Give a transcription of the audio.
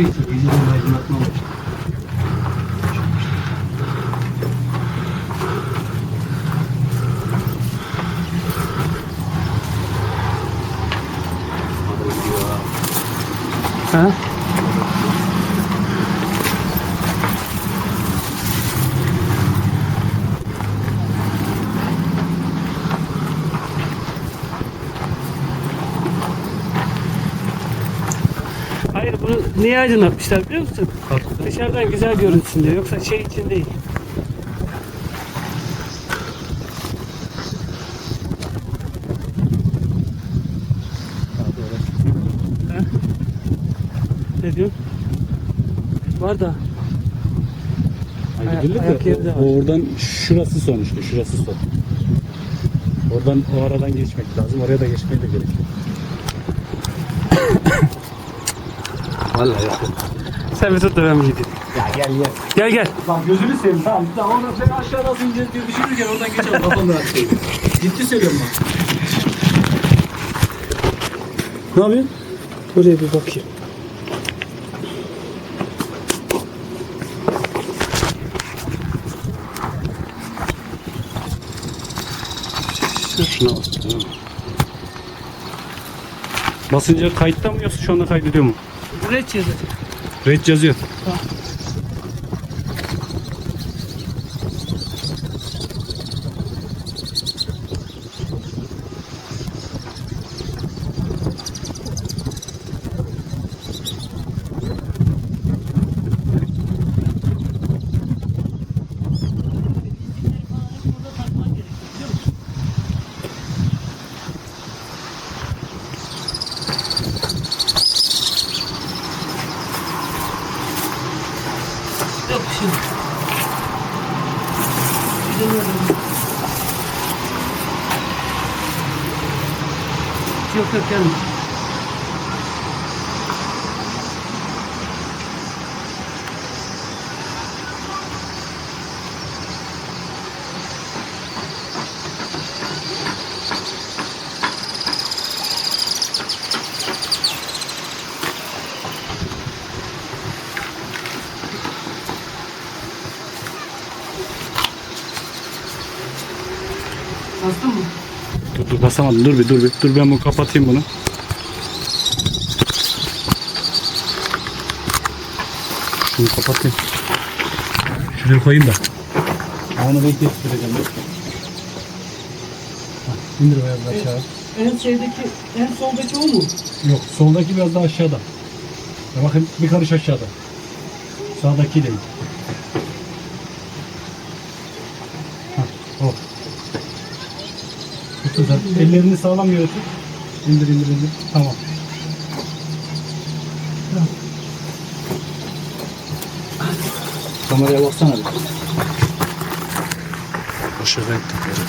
şey için. Geceden aydınlatma var. Ha? Hayır bunu niye aydınlatmışlar biliyor musun? Dışarıdan güzel görünsün diye. Yoksa şey için değil. Ne diyorsun? Var da. Ay, gidilir de ayak yeri de o- oradan şurası sonuçta şurası son. Oradan o aradan geçmek lazım. Oraya da geçmeye de gerek Vallahi yok. Sen bir tut da ben bir gideyim. Ya gel gel. Gel gel. Bak gözünü seveyim tamam. Tamam oradan sen aşağı nasıl ineceğiz diye düşünürken oradan geçelim. Kafam rahat şey. Ciddi söylüyorum bak. Ne yapıyorsun? Buraya bir bakayım. Şuna bak. Basınca kayıtta mı yoksa şu anda kaydediyor mu? Reç yazıyor. Red yazıyor. Yok bir şey. yok. Bilemiyorum. Yok yok gelme. Bastın mı? Dur dur basamadım. Dur bir dur bir. Dur ben bunu kapatayım bunu. Şunu kapatayım. Şuraya koyayım da. Onu beklettireceğim. İndir biraz aşağı. En şeydeki, en soldaki o mu? Yok soldaki biraz daha aşağıda. Ya bakın bir karış aşağıda. Sağdaki değil. Hah, o. Tutun sen. Ellerini sağlam yere tut. İndir indir indir. Tamam. Kameraya baksana bir. Boşa renk takıyorum.